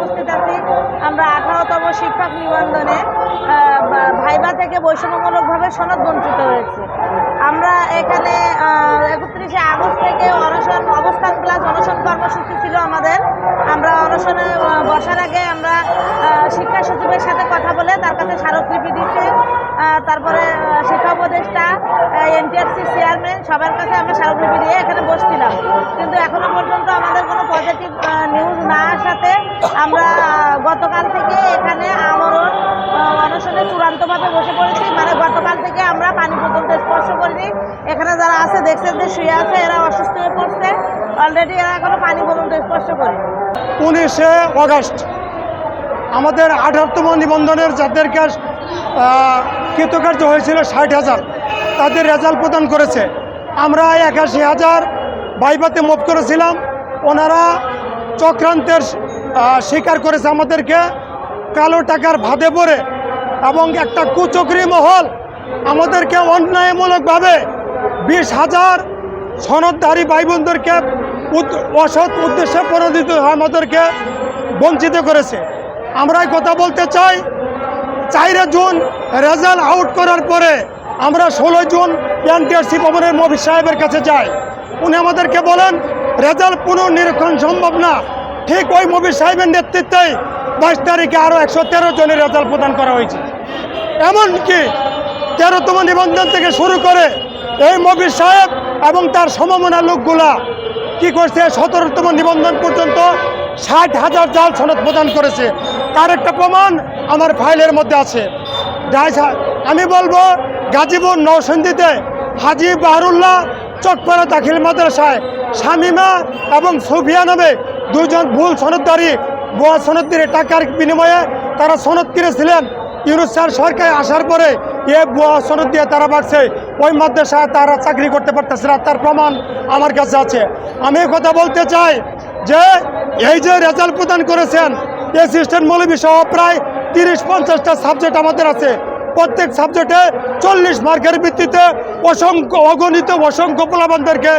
উপস্থিত আছি। আমরা আঠারোতম শিক্ষক নিবন্ধনে ভাইবা থেকে বৈষম্যমূলকভাবে সনদ বঞ্চিত হয়েছে। আমরা এখানে একত্রিশে আগস্ট থেকে অনশন, অবস্থান প্লাস অনশন কর্মসূচি ছিল আমাদের। আমরা অনশনে বসার আগে আমরা শিক্ষা সচিবের সাথে কথা বলে তার কাছে স্মারকলিপি দিচ্ছে তারপরে শিক্ষা উপদেষ্টা এনটিআরসি চেয়ারম্যান সবার কাছে আমরা স্মারকলিপি দিয়ে এখানে বসছিলাম। গতকাল থেকে এখানে আমরণ অনশনে চূড়ান্তভাবে বসে পড়েছি। মানে গতকাল থেকে আমরা পানি পর্যন্ত স্পর্শ করিনি। এখানে যারা আছে দেখছেন যে শুয়ে আছে, এরা অসুস্থ হয়ে পড়ছে। অলরেডি এরা এখনও পানি পর্যন্ত স্পর্শ করেনি। উনিশে অগস্ট, আমাদের আঠারোতম নিবন্ধনের যাদেরকে কৃতকার্য হয়েছিল ষাট হাজার, তাদের রেজাল্ট প্রদান করেছে। আমরা একাশি হাজার বাইবাতে মুভ করেছিলাম। ওনারা চক্রান্তের স্বীকার করেছে আমাদেরকে কালো টাকার ভাদে পড়ে এবং একটা কুচক্রি মহল আমাদেরকে অন্যায়মূলকভাবে বিশ হাজার সনদধারী ভাই বোনদেরকে অসৎ উদ্দেশ্যে প্রণোদিত আমাদেরকে বঞ্চিত করেছে। আমরা কথা বলতে চাই, চাইরে জুন রেজাল্ট আউট করার পরে আমরা ষোলো জুন এনটিআরসি ভবনের মফিজ সাহেবের কাছে যাই। উনি আমাদেরকে বলেন, রেজাল্ট পুনর্নিরীক্ষণ সম্ভব না। ঠিক ওই মফিজ সাহেবের নেতৃত্বে বাইশ তারিখে আরও একশো তেরো জনের রেজাল্ট প্রদান করা হয়েছে। এমনকি তেরোতম নিবন্ধন থেকে শুরু করে এই মবির সাহেব এবং তার সমমনা লোকগুলা কি করছে? সতেরোতম নিবন্ধন পর্যন্ত ষাট হাজার জাল সনদ প্রদান করেছে। তার একটা প্রমাণ আমার ফাইলের মধ্যে আছে। আমি বলব, গাজীপুর নৌসন্দিতে হাজি বাহরুল্লাহ চকপাড়া দাখিল মাদ্রাসায় শামিমা এবং সুফিয়া নামে দুজন ভুল সনদদারি ভুয়া দিয়ে টাকার বিনিময়ে তারা সনদ কিনেছিলেন। ইউনুস স্যার সরকারে আসার পরে এ ভুয়া সনদ দিয়ে তারা বাড়ছে ওই মাদ্রাসায় তারা চাকরি করতে পারতেছে না, তার প্রমাণ আমার কাছে আছে। আমি কথা বলতে চাই যে, এই যে রেজাল্ট প্রদান করেছেন অ্যাসিস্ট্যান্ট মৌলবী সহ প্রায় তিরিশ পঞ্চাশটা সাবজেক্ট আমাদের আছে। প্রত্যেক সাবজেক্টে চল্লিশ মার্কের ভিত্তিতে অসংখ্য, অগণিত, অসংখ্য পোলাবানদেরকে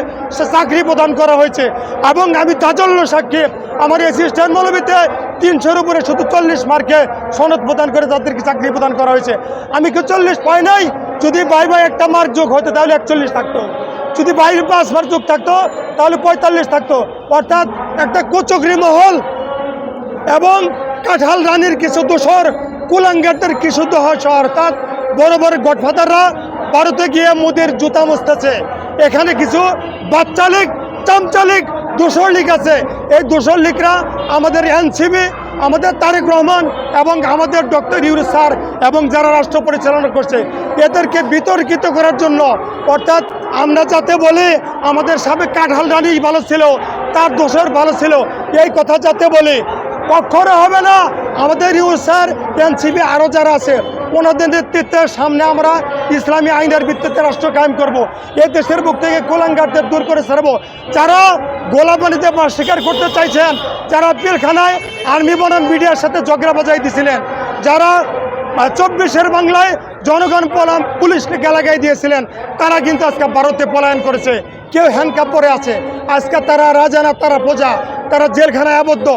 চাকরি প্রদান করা হয়েছে। এবং আমি তাজল্য সাক্ষী, আমার অ্যাসিস্ট্যান্ট মৌলবীতে তিনশোর উপরে শুধু চল্লিশ মার্কে সনদ প্রদান করে তাদেরকে চাকরি প্রদান করা হয়েছে। আমি কি চল্লিশ পাই নাই, যদি বাই বাই একটা মার্ক যোগ হতো তাহলে একচল্লিশ থাকতো। যদি বাইরে পাঁচ মার্ক যোগ থাকতো, তাহলে পঁয়তাল্লিশ থাকতো। অর্থাৎ একটা কোচকরি মহল এবং কাঁঠাল রানীর কিছু দোষর কুলাঙ্গারদের কিছু দোষ অর্থাৎ বড় বড় গডফাদাররা ভারতে গিয়ে মোদের জুতা মুছতেছে। এখানে কিছু বাচ্চালিক চামচালিক দোষর লীগ আছে। এই দোষর লীগরা আমাদের এনসিবি আমাদের তারেক রহমান এবং আমাদের ডক্টর ইউরুস স্যার এবং যারা রাষ্ট্র পরিচালনা করছে, এদেরকে বিতর্কিত করার জন্য, অর্থাৎ আমরা যাতে বলি, আমাদের সাবেক কাঁঠাল রানী ভালো ছিল, তার দোষর ভালো ছিল, এই কথা যাতে বলি কখনো হবে না। আমাদের ইউ স্যার এনসিবি আরও যারা আছে, ওনাদের নেতৃত্বের সামনে আমরা ইসলামী আইনের ভিত্তিতে রাষ্ট্র কায়েম করব। এই দেশের বুক থেকে গোলাঙ্গারদের দূর করে ছাড়বো। যারা গোলাপানিতে স্বীকার করতে চাইছেন, যারা পিলখানায় আর্মি বনাম মিডিয়ার সাথে ঝগড়া বাজাই দিছিলেন যারা চব্বিশের বাংলায় জনগণ পলাম পুলিশকে গালাগাই দিয়েছিলেন, তারা কিন্তু আজকে ভারতে পলায়ন করেছে। কেউ হ্যান্ডকাপ পরে আছে। আজকে তারা রাজা না, তারা প্রজা। তারা জেলখানায় আবদ্ধ।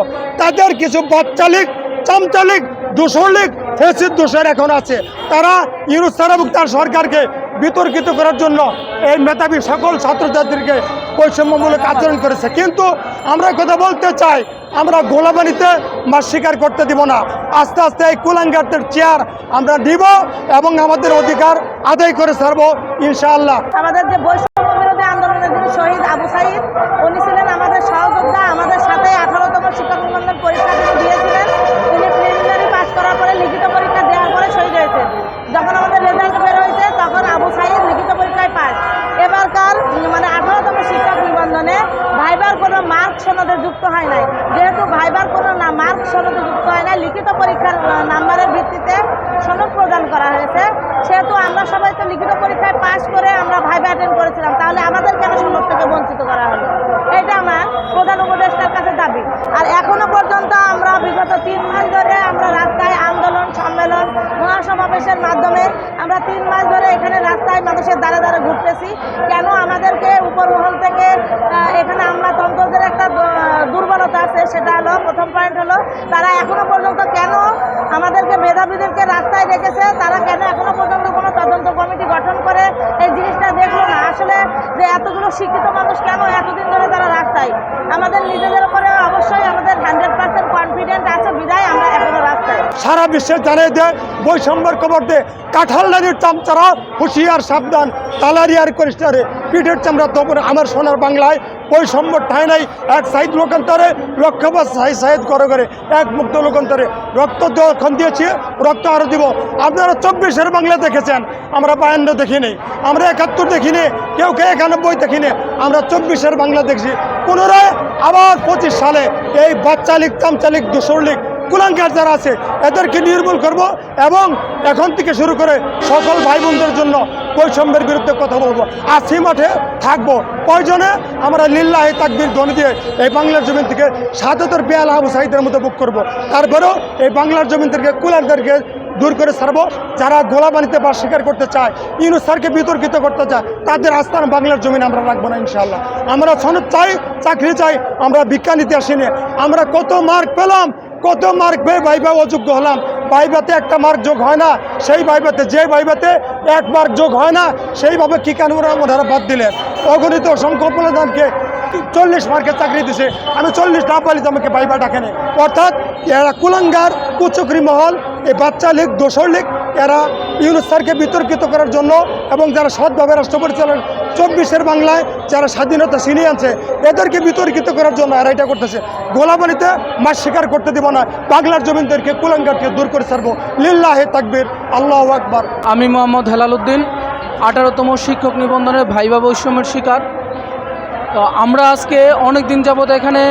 তাদের কিছু বাচ্চালিক চামচালিক দোষরলিক ফেসির দোষর এখন আছে। তারা ইউনুস তার সরকারকে বিতর্কিত করার জন্য এই মেধাবী সকল ছাত্রছাত্রীকে বৈষম্যমূলক আচরণ করেছে। কিন্তু আমরা কথা বলতে চাই, আমরা গোলাবানিতে মাছ স্বীকার করতে দিব না। আস্তে আস্তে এই কুলাঙ্গারদের চেয়ার আমরা নিব এবং আমাদের অধিকার আদায় করে ছাড়বো, ইনশাআল্লাহ। আমাদের যে বৈষম্য বিরোধী আন্দোলনের শহীদ আবু সাইদ, উনি ছিলেন সহযোদ্ধা আমাদের সাথে আঠারোতম শিক্ষক নিবন্ধন পরীক্ষা তিনি দিয়েছিলেন তিনি প্রিলিমিনারি পাস করার পরে লিখিত পরীক্ষা দেওয়ার পরে শহীদ হয়েছেন যখন আমাদের রেজাল্ট বের হয়েছে তখন আবু সাইদ লিখিত পরীক্ষায় পাস এবারকার উম, মানে আঠারোতম শিক্ষক নিবন্ধনে ভাইবার কোনো মার্ক সনদে যুক্ত হয় নাই যেহেতু ভাইবার কোনো না মার্ক সনদে যুক্ত হয় নাই লিখিত পরীক্ষার আহ, নাম্বারের ভিত্তিতে সনদ প্রদান করা হয়েছে সেহেতু আমরা সবাই তো লিখিত পরীক্ষায় পাশ করে আমরা ভাইবা অ্যাটেন্ড করেছিলাম তাহলে আমাদের কেন সনদ থেকে বঞ্চিত করা হলো এটা আমার প্রধান উপদেষ্টার কাছে দাবি আর এখনও পর্যন্ত আমরা বিগত তিন মাস ধরে আমরা রাস্তায় আন্দোলন, সম্মেলন, মহাসমাবেশের মাধ্যমে আমরা তিন মাস ধরে এখানে রাস্তায় মানুষের দ্বারে দ্বারে ঘুরতেছি। কেন আমাদেরকে উপর মহল থেকে এখানে আমলাতন্ত্রদের একটা দুর্বলতা আছে, সেটা হলো, প্রথম পয়েন্ট হলো, তারা এখনও পর্যন্ত কেন আমাদেরকে, মেধাবীদেরকে রাস্তায় রেখেছে তারা কেন এখনও পর্যন্ত কোনো তদন্ত কমিটি গঠন করে এই জিনিসটা দেখল না? আসলে যে এতগুলো শিক্ষিত মানুষ কেন এতদিন ধরে তারা রাস্তায়? আমাদের নিজেদের উপরে অবশ্যই আমাদের হান্ড্রেড পার্সেন্ট কনফিডেন্ট আছে? বিদায় সারা বিশ্বে জানিয়ে দেয়, বৈষম্যের খবর দে কাঁঠাল নদীর চামচারা হুঁশিয়ার সাবধান তালারিয়ার করিস্টারে পিঠের চামড়া তোপর আমার সোনার বাংলায় বৈষম্য ঠাই নাই। এক সাইড লোকান্তরে লক্ষ্যবাস সাই সাইড করে করে, এক মুক্ত লোকান্তরে। রক্ত যখন দিয়েছি, রক্ত আরও দিব। আপনারা চব্বিশের বাংলা দেখেছেন, আমরা বায়ান্ন দেখিনি, আমরা একাত্তর দেখিনি, কেউ কে একানব্বই দেখিনি, আমরা চব্বিশের বাংলা দেখছি। পুনরায় আবার পঁচিশ সালে এই বাচ্চা লীগ তামচা লীগ দোসর লীগ কুলাঙ্কার যারা আছে, এদেরকে নির্মূল করব এবং এখন থেকে শুরু করে সকল ভাই বোনদের জন্য বৈষম্যের বিরুদ্ধে কথা বলব। আসি মাঠে থাকব। প্রয়োজনে আমরা লিল্লাহে তাকবির ধ্বনি দিয়ে এই বাংলার জমিন থেকে সাদতের পেয়াল আবু সাহিদের মতো বুক করব। তারপরেও এই বাংলার জমিন থেকে কুলাঙ্কারকে দূর করে ছাড়বো। যারা গোলাবানিতে বা স্বীকার করতে চায়, ইউনুস স্যারকে বিতর্কিত করতে চায়, তাদের আস্থান বাংলার জমিন আমরা রাখব না ইনশাল্লাহ আমরা সনদ চাই, চাকরি চাই, আমরা বিজ্ঞান ইতিহাসে নিয়ে আমরা কত মার্ক পেলাম কত মার্ক পেয়ে ভাইবা অযোগ্য হলাম? ভাইবাতে একটা মার্ক যোগ হয় না, সেই ভাইবাতে, যে ভাইবাতে এক মার্ক যোগ হয় না, সেইভাবে কি কেন ওরা বাদ দিলেন। অগণিত অসংখ্য প্রধানকে চল্লিশ মার্কের চাকরি দিছে। আমি চল্লিশ না তো আমাকে ভাইবা ডাকেনি অর্থাৎ এরা কুলাঙ্গার, কুচকরি মহল, এই বাচ্চা লীগ দোসর লীগ, এরা ইউনুস স্যারকে বিতর্কিত করার জন্য এবং যারা সৎভাবে রাষ্ট্র পরিচালন, চব্বিশের বাংলায় যারা স্বাধীনতা ছিনিয়ে আনছে, এদেরকে বিতর্কিত করার জন্য এরা এটা করতেছে। গোলাবানিতে মাছ শিকার করতে দিব না। বাংলার জমিনদেরকে কুলাঙ্গারকে দূর করে ছাড়বো। লিল্লাহে তাকবীর। আল্লাহ আকবর। আমি মোহাম্মদ হেলালুদ্দিন আঠারোতম শিক্ষক নিবন্ধনের ভাইবা বৈষম্যের শিকার। তো আমরা আজকে অনেক দিন যাবত এখানে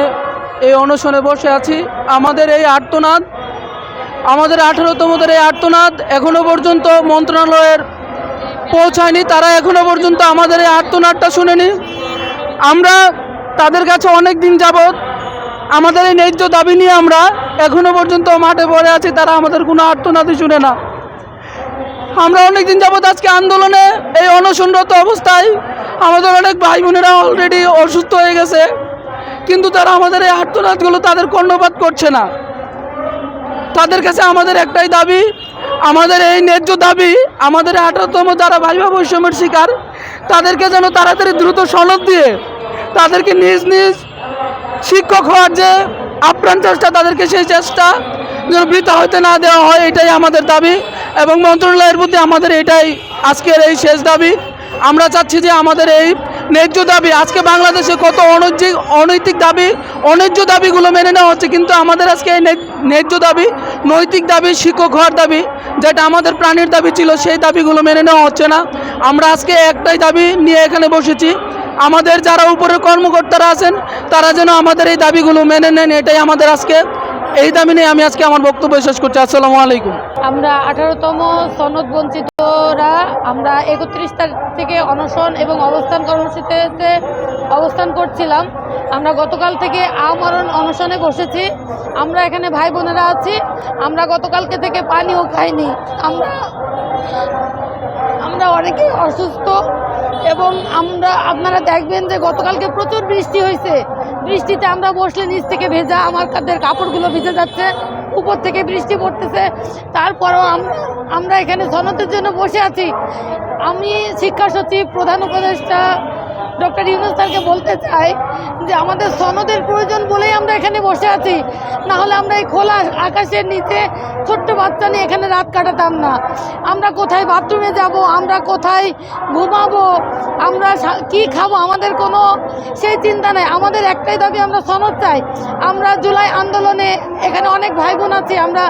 এই অনশনে বসে আছি। আমাদের এই আর্তনাদ, আমাদের আঠারোতমদের এই আর্তনাদ এখনও পর্যন্ত মন্ত্রণালয়ের পৌঁছায়নি। তারা এখনও পর্যন্ত আমাদের এই আর্তনাদটা শুনেনি। আমরা তাদের কাছে অনেক দিন যাবৎ আমাদের এই ন্যায্য দাবি নিয়ে আমরা এখনও পর্যন্ত মাঠে পড়ে আছি, তারা আমাদের কোনো আর্তনাদই শুনে না। আমরা অনেক দিন যাবৎ আজকে আন্দোলনে এই অনশনরত অবস্থায় আমাদের অনেক ভাই বোনেরা অলরেডি অসুস্থ হয়ে গেছে, কিন্তু তারা আমাদের এই আর্তনাদগুলো তাদের কর্ণপাত করছে না। তাদের কাছে আমাদের একটাই দাবি, আমাদের এই ন্যায্য দাবি, আমাদের আঠারোতম যারা ভাইবা বৈষম্যের শিকার, তাদেরকে যেন তাড়াতাড়ি দ্রুত সনদ দিয়ে তাদেরকে নিজ নিজ শিক্ষক হওয়ার যে আপ্রাণ চেষ্টা, তাদেরকে সেই চেষ্টা যেন বৃথা হতে না দেওয়া হয়, এটাই আমাদের দাবি। এবং মন্ত্রণালয়ের প্রতি আমাদের এটাই আজকের এই শেষ দাবি। আমরা চাচ্ছি যে আমাদের এই ন্যায্য দাবি, আজকে বাংলাদেশে কত অনৈতিক অনৈতিক দাবি, অন্যায্য দাবিগুলো মেনে নেওয়া হচ্ছে, কিন্তু আমাদের আজকে এই ন্যায্য দাবি, নৈতিক দাবি, শিক্ষক হওয়ার দাবি, যেটা আমাদের প্রাণীর দাবি ছিল, সেই দাবিগুলো মেনে নেওয়া হচ্ছে না। আমরা আজকে একটাই দাবি নিয়ে এখানে বসেছি, আমাদের যারা উপরের কর্মকর্তারা আছেন, তারা যেন আমাদের এই দাবিগুলো মেনে নেন, এটাই আমাদের আজকে এই দাবি নিয়ে আমি আজকে আমার বক্তব্য শেষ করছি। আসসালামু আলাইকুম। আমরা আঠারোতম সনদ বঞ্চিতরা, আমরা একত্রিশ তারিখ থেকে অনশন এবং অবস্থান কর্মসূচিতে অবস্থান করছিলাম। আমরা গতকাল থেকে আমরণ অনশনে বসেছি। আমরা এখানে ভাই বোনেরা আছি। আমরা গতকালকে থেকে পানিও খাইনি। আমরা আমরা অনেকেই অসুস্থ এবং আমরা, আপনারা দেখবেন যে গতকালকে প্রচুর বৃষ্টি হয়েছে বৃষ্টিতে আমরা বসলে নিচ থেকে ভেজা আমার কাদের কাপড়গুলো ভিজে যাচ্ছে, উপর থেকে বৃষ্টি পড়তেছে। তারপরেও আমরা এখানে সনতের জন্য বসে আছি। আমি শিক্ষা সচিব, প্রধান উপদেষ্টা ডক্টর ইউনুস স্যারকে বলতে চাই যে আমাদের সনদের প্রয়োজন বলেই আমরা এখানে বসে আছি। না হলে আমরা এই খোলা আকাশের নিচে ছোট্ট বাচ্চা নিয়ে এখানে রাত কাটাতাম না। আমরা কোথায় বাথরুমে যাব? আমরা কোথায় ঘুমাবো? আমরা কি খাব? আমাদের কোনো সেই চিন্তা নেই। আমাদের একটাই দাবি, আমরা সনদ চাই। আমরা জুলাই আন্দোলনে এখানে অনেক ভাই বোন আছি। আমরা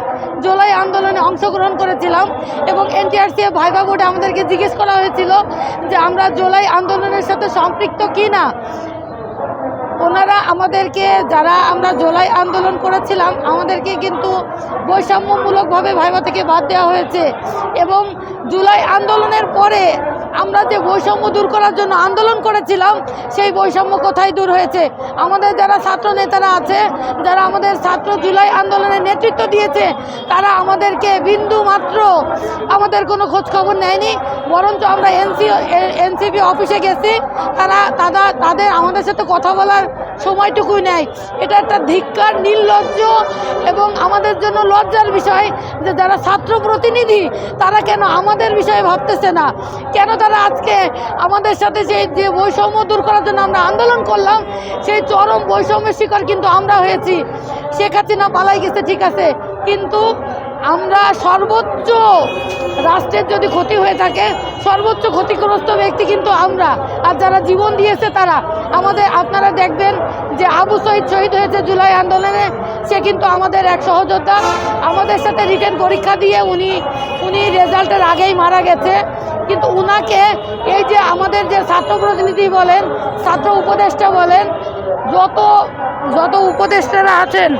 জুলাই আন্দোলনে অংশগ্রহণ করেছিলাম এবং এনটিআরসি ভাইবা বোর্ডে আমাদেরকে জিজ্ঞেস করা হয়েছিল যে আমরা জুলাই আন্দোলনের সাথে সম্পৃক্ত কি না ওনারা আমাদেরকে, যারা আমরা জুলাই আন্দোলন করেছিলাম, আমাদেরকে কিন্তু বৈষম্যমূলকভাবে ভাইবা থেকে বাদ দেওয়া হয়েছে। এবং জুলাই আন্দোলনের পরে আমরা যে বৈষম্য দূর করার জন্য আন্দোলন করেছিলাম, সেই বৈষম্য কোথায় দূর হয়েছে? আমাদের যারা ছাত্র নেতারা আছে, যারা আমাদের ছাত্র জুলাই আন্দোলনের নেতৃত্ব দিয়েছে, তারা আমাদেরকে বিন্দু মাত্র আমাদের কোনো খোঁজখবর নেয়নি। বরঞ্চ আমরা এনসি, এনসিপি অফিসে গেছি, তারা তারা, তাদের আমাদের সাথে কথা বলার সময়টুকুই নেয়। এটা একটা ধিক্কার, নির্লজ্জ এবং আমাদের জন্য লজ্জার বিষয় যে যারা ছাত্র প্রতিনিধি, তারা কেন আমাদের বিষয়ে ভাবতেছে না? কেন তারা আজকে আমাদের সাথে সেই যে বৈষম্য দূর করার জন্য আমরা আন্দোলন করলাম, সেই চরম বৈষম্যের শিকার কিন্তু আমরা হয়েছি। শেখ হাসিনা পালাই গেছে, ঠিক আছে। কিন্তু আমরা সর্বোচ্চ রাষ্ট্রের যদি ক্ষতি হয়ে থাকে, সর্বোচ্চ ক্ষতিগ্রস্ত ব্যক্তি কিন্তু আমরা। আর যারা জীবন দিয়েছে তারা। আমাদের, আপনারা দেখবেন যে আবু শহীদ শহীদ হয়েছে জুলাই আন্দোলনে। সে কিন্তু আমাদের এক সহযোদ্ধা। আমাদের সাথে রিটেন পরীক্ষা দিয়ে উনি উনি রেজাল্টের আগেই মারা গেছে। কিন্তু উনাকে এই যে আমাদের যে ছাত্র প্রতিনিধি বলেন, ছাত্র উপদেষ্টা বলেন, যত যত উপদেষ্টারা আছেন,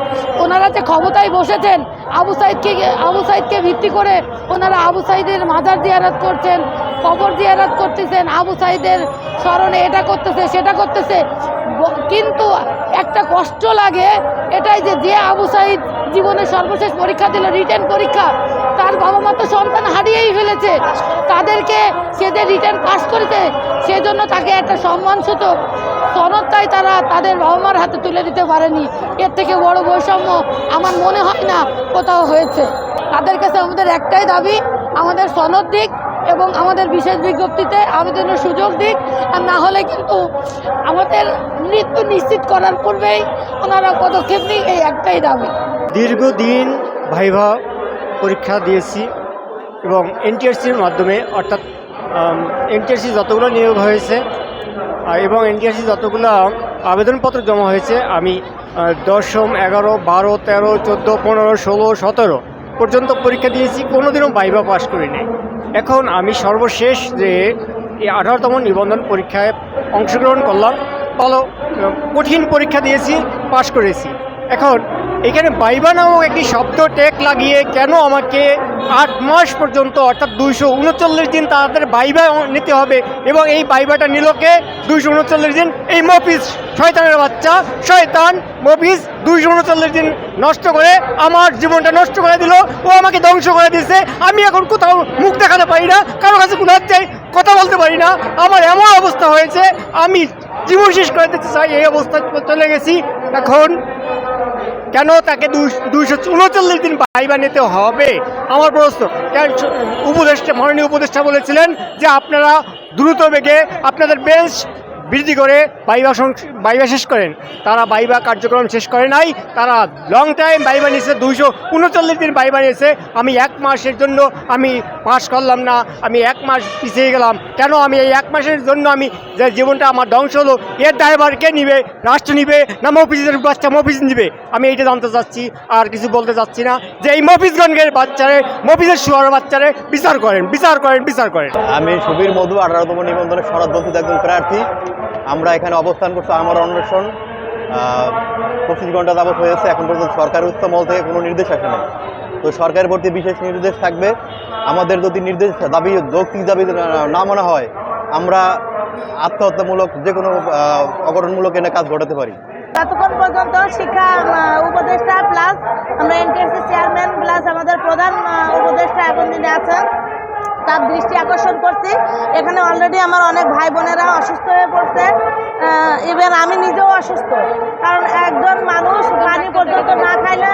ওনারা যে ক্ষমতায় বসেছেন, আবু সাইদকে আবু সাইদকে ভিত্তি করে ওনারা আবু সাইদের মাজার জিয়ারাত করছেন, কবর জিয়ারাত করতেছেন, আবু সাইদের স্মরণে এটা করতেছে, সেটা করতেছে। কিন্তু একটা কষ্ট লাগে, এটাই যে যে আবু সাইদ জীবনের সর্বশেষ পরীক্ষা দিল, রিটেন পরীক্ষা তার বাবা মা তো সন্তান হারিয়েই ফেলেছে। তাদেরকে সে যে রিটার্ন পাস করেছে, সেজন্য তাকে একটা সম্মান সম্মানসূচক সনদটাই তারা তাদের বাবা মার হাতে তুলে দিতে পারেনি। এর থেকে বড় বৈষম্য আমার মনে হয় না কোথাও হয়েছে। তাদের কাছে আমাদের একটাই দাবি, আমাদের সনদ দিক এবং আমাদের বিশেষ বিজ্ঞপ্তিতে আবেদনের সুযোগ দিক। আর না হলে কিন্তু আমাদের মৃত্যু নিশ্চিত করার পূর্বেই ওনারা পদক্ষেপ নিই এই একটাই দাবি। দীর্ঘদিন ভাইভা পরীক্ষা দিয়েছি এবং এনটিআরসির মাধ্যমে, অর্থাৎ এনটিআরসি যতগুলো নিয়োগ হয়েছে এবং এনটিআরসি যতগুলো আবেদনপত্র জমা হয়েছে, আমি দশম, এগারো, বারো, তেরো, চোদ্দ, পনেরো, ষোলো, সতেরো পর্যন্ত পরীক্ষা দিয়েছি, কোনোদিনও বাইবা পাশ করিনি। এখন আমি সর্বশেষ যে এই আঠারোতম নিবন্ধন পরীক্ষায় অংশগ্রহণ করলাম, ভালো কঠিন পরীক্ষা দিয়েছি পাশ করেছি। এখন, এখানে বাইবা নামক একটি শব্দ টেক লাগিয়ে কেন আমাকে আট মাস পর্যন্ত, অর্থাৎ দুইশো উনচল্লিশ দিন তাদের বাইবা নিতে হবে এবং এই বাইবাটা নিলকে দুইশো উনচল্লিশ দিন, এই মফিস শয়তানের বাচ্চা, শয়তান মফিস দুইশো উনচল্লিশ দিন নষ্ট করে আমার জীবনটা নষ্ট করে দিল, ও আমাকে ধ্বংস করে দিয়েছে, আমি এখন কোথাও মুখ দেখাতে পারি না, কারও কাছে কোনো চাই, কথা বলতে পারি না, আমার এমন অবস্থা হয়েছে, আমি জীবন শেষ করে দিতে চাই, এই অবস্থায় চলে গেছি, এখন কেন তাকে দুইশো উনচল্লিশ দিন বাইবা নিতে হবে? আমার প্রশ্ন। কেন উপদেষ্টা মাননীয় উপদেষ্টা বলেছিলেন যে আপনারা দ্রুত বেগে আপনাদের বেঞ্চ বৃদ্ধি করে বাইবা বাইবা শেষ করেন। তারা বাইবা কার্যক্রম শেষ করে নাই। তারা লং টাইম বাইবা নিয়েছে দুইশো উনচল্লিশ দিন বাইবা নিয়েছে। আমি এক মাসের জন্য আমি পাস করলাম না। আমি এক মাস পিছিয়ে গেলাম। কেন আমি এই এক মাসের জন্য আমি যে জীবনটা আমার ধ্বংস হলো, এর দায়ভার কে নিবে? রাষ্ট্র নিবে? না মফিজের বাচ্চা মফিজ নিবে? আমি এইটা জানতে চাচ্ছি, আর কিছু বলতে চাচ্ছি না। যে এই মফিজগঞ্জের বাচ্চারে, মফিজের শুয়ার বাচ্চারে বিচার করেন বিচার করেন বিচার করেন। আমি সুবীর মধু, আঠারোতম নিবন্ধনের সনদবন্ধিত একজন প্রার্থী। আমরা এখানে অবস্থান করছি আমার অন্বেষণ পঁচিশ ঘণ্টা যাবত হয়েছে, এখন পর্যন্ত সরকার উচ্চ মহল থেকে কোনো নির্দেশ আসে নাই। তো সরকারের প্রতি বিশেষ নির্দেশ থাকবে। আমাদের যদি নির্দেশ, দাবি, যৌক্তিক দাবি না- মনে হয়, আমরা আত্মহত্যামূলক যে কোনো অঘটনমূলক এনে কাজ ঘটাতে পারি। ততক্ষণ পর্যন্ত শিক্ষা উপদেষ্টা, প্লাস আমরা এনটিএসসি চেয়ারম্যান প্লাস আমাদের প্রধান উপদেষ্টা এখন যিনি আছেন তার দৃষ্টি আকর্ষণ করছি। এখানে অলরেডি আমার অনেক ভাই বোনেরা অসুস্থ হয়ে পড়ছে। ইভেন আমি নিজেও অসুস্থ। কারণ একজন মানুষ পানি পর্যন্ত না খাইলে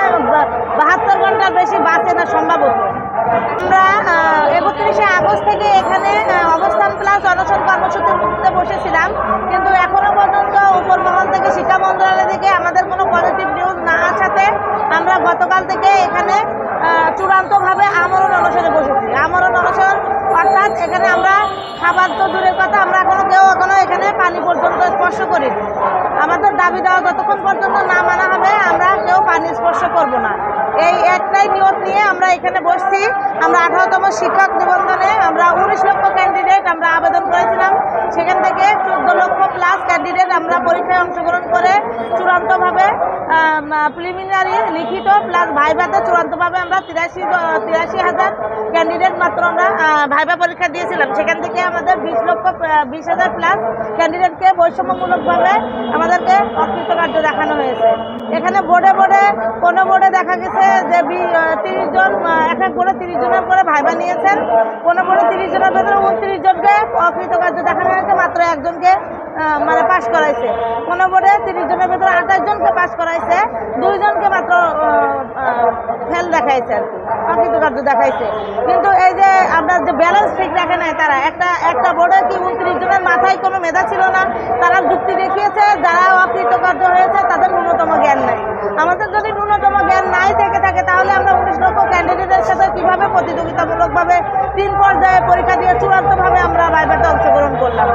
বাহাত্তর ঘণ্টার বেশি বাঁচে না সম্ভবত। আমরা একত্রিশে আগস্ট থেকে এখানে অবস্থান প্লাস অনশন কর্মসূচিতে বসেছিলাম। কিন্তু এখনও পর্যন্ত উপর মহল থেকে শিক্ষা মন্ত্রণালয় থেকে আমাদের কোনো পজিটিভ নিউজ না আসাতে আমরা গতকাল থেকে এখানে চূড়ান্তভাবে আমরণ অনশন অর্থাৎ এখানে আমরা খাবার তো দূরের কথা, আমরা এখনও কেউ এখনও এখানে পানি পর্যন্ত স্পর্শ করি আমাদের দাবি দেওয়া যতক্ষণ পর্যন্ত না মানা হবে, আমরা কেউ পানি স্পর্শ করব না। এই একটাই নিয়ত নিয়ে আমরা এখানে বসছি। আমরা আঠারোতম শিক্ষক নিবন্ধনে আমরা উনিশ লক্ষ ক্যান্ডিডেট আমরা আবেদন করেছিলাম। সেখান থেকে চোদ্দ লক্ষ প্লাস ক্যান্ডিডেট আমরা পরীক্ষায় অংশগ্রহণ প্রিলিমিনারি লিখিত প্লাস ভাইভাতে চূড়ান্তভাবে আমরা তিরাশি তিরাশি হাজার ক্যান্ডিডেট মাত্র আমরা ভাইভা পরীক্ষা দিয়েছিলাম। সেখান থেকে আমাদের বিশ লক্ষ বিশ হাজার প্লাস ক্যান্ডিডেটকে বৈষম্যমূলকভাবে আমাদেরকে অকৃতকার্য দেখানো হয়েছে। এখানে বোর্ডে বোর্ডে, কোনো বোর্ডে দেখা গেছে যে তিরিশ জন এক এক বোর্ডে তিরিশ জনের করে ভাইভা নিয়েছেন। কোনো বোর্ডে তিরিশ জনের ভেতরে উনত্রিশ জনকে অকৃতকার্য দেখানো হয়েছে, মাত্র একজনকে মানে পাশ করাইছে। কোনো বোর্ডে তিরিশ জনের ভেতরে আঠাশ জনকে পাশ করাইছে দুইজনকে মাত্র ফেল দেখাইছে আর কি অকৃতকার্য দেখাইছে। কিন্তু এই যে আপনার যে ব্যালেন্স ঠিক রাখে নাই তারা, একটা একটা বোর্ডে কি উনত্রিশ জনের মাথায় কোনো মেধা ছিল না? তারা যুক্তি দেখিয়েছে, যারা অকৃতকার্য হয়েছে তাদের ন্যূনতম জ্ঞান নাই। আমাদের যদি ন্যূনতম জ্ঞান নাই থেকে থাকে, তাহলে আমরা উনিশ লক্ষ ক্যান্ডিডেটের সাথে কীভাবে প্রতিযোগিতামূলকভাবে তিন পর্যায়ে পরীক্ষা দিয়ে চূড়ান্তভাবে আমরা ভাইভাতে অংশগ্রহণ করলাম?